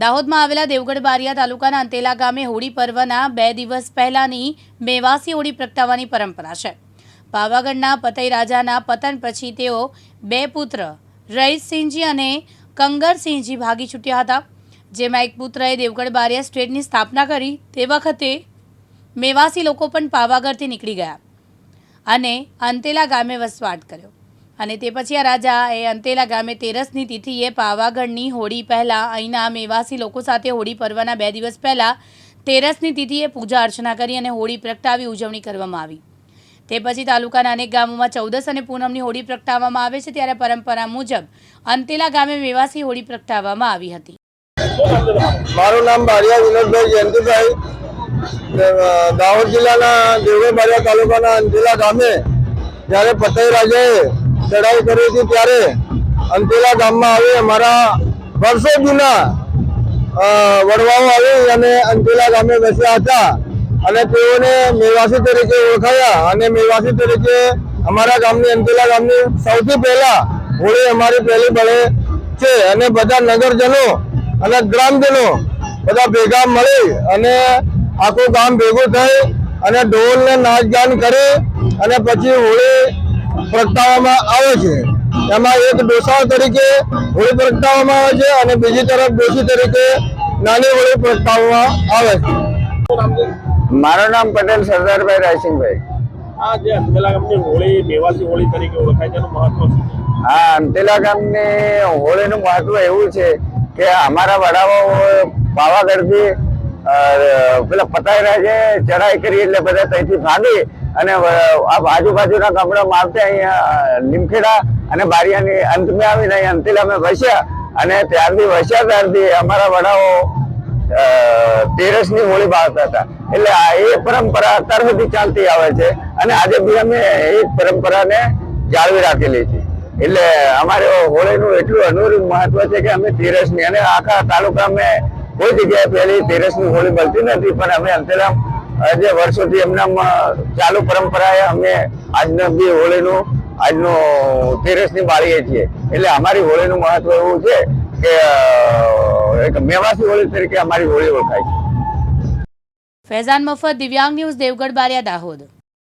દાહોદમાં આવેલા દેવગઢ બારિયા તાલુકાના અંતેલા ગામે હોળી પર્વના બે દિવસ પહેલાની મેવાસી હોળી પ્રગટાવવાની પરંપરા છે. પાવાગઢના પતઈ રાજાના પતન પછી તેઓ બે પુત્ર રઈસસિંહજી અને કંગરસિંહજી ભાગી છૂટ્યા હતા, જેમાં એક પુત્રએ દેવગઢ બારિયા સ્ટેટની સ્થાપના કરી તે વખતે મેવાસી લોકો પણ પાવાગઢથી નીકળી ગયા અને અંતેલા ગામે વસવાટ કર્યો. અને તે પછી આ રાજા એ અંતેલા ગામે તેરસની તિથિએ પાવાગઢની હોળી પહેલાં, અહીંના મેવાસી લોકો સાથે હોળી પર્વના બે દિવસ પહેલાં તેરસની તિથિએ પૂજા અર્ચના કરી અને હોળી પ્રગટાવી ઉજવણી કરવામાં આવી. તે પછી તાલુકાના અનેક ગામોમાં ચૌદસ અને પૂનમની હોળી પ્રગટાવવામાં આવે છે ત્યારે પરંપરા મુજબ અંતેલા ગામે મેવાસી હોળી પ્રગટાવવામાં આવી હતી. મારું નામ બારિયા વિનોદભાઈ જયંતિભાઈ. દાહોદ જિલ્લાના દેવગઢ બારિયા તાલુકાના અંતેલા ગામે જ્યારે પતઈ રાજાએ ચડાઈ કરી હતી ત્યારે. અંતેલા ગામમાં આવી અમારા વર્ષો જૂના વડવાઓ આવી અને અંતેલા ગામે બેસ્યા હતા. અને તેઓને મેવાસી તરીકે ઓળખાયા અને મેવાસી તરીકે અમારા ગામની અંતેલા ગામની સૌથી પહેલા હોળી અમારી પહેલી બળે છે. અને બધા નગરજનો અને ગ્રામજનો બધા ભેગા મળી અને આખું ગામ ભેગું થઈ અને ઢોલ ને નાચ ગાન કરી અને પછી હોળી પ્રગટાવવામાં આવે છે. એમાં એક ડોસા તરીકે હોળી પ્રગટાવવામાં આવે છે અને બીજી તરફ ડોસી તરીકે નાની હોળી પ્રગટાવવામાં આવે છે. મારું નામ પટેલ સરદારભાઈ રાયસિંહભાઈ. હા જે અંતેલા ગામની હોળી દેવાસી હોળી તરીકે ઓળખાય તેનું મહત્વ શું છે? અંતેલા ગામની હોળીનું મહત્વ એવું છે કે અમારા વડાઓ પાવાગઢથી પેલા પતાઈ છે ચડાઈ કરી એટલે બધા ત્યાંથી ભાગી અને આજુબાજુના ગામડામાં આવતા અહીંયા લીમખેડા અને બારિયાની અંતમે આવીને અહીંયા અમે વસ્યા અને ત્યારથી વસ્યા ત્યારથી અમારા વડાઓ તેરસની હોળી બાળતા હતા. એટલે આ એ પરંપરા અત્યાર ચાલતી આવે છે અને આજે બી અમે એ પરંપરાને જાળવી રાખેલી છે. એટલે અમારે હોળીનું એટલું અનુરૂપ મહત્વ છે કે અમે તેરસની અને આખા તાલુકામાં કોઈ જગ્યાએ પહેલી તેરસની હોળી મળતી નથી, પણ અમે અંતરામ જે વર્ષોથી એમના ચાલુ પરંપરાએ અમે આજનો બી હોળીનું, આજનો તેરસની બાળીએ છીએ. એટલે અમારી હોળીનું મહત્વ એવું છે કે એક મેવાસી હોળી તરીકે અમારી હોળી ઓળખાય છે. ફૈઝાન મફત દિવ્યાંગ ન્યૂઝ, દેવગઢ બારિયા, દાહોદ.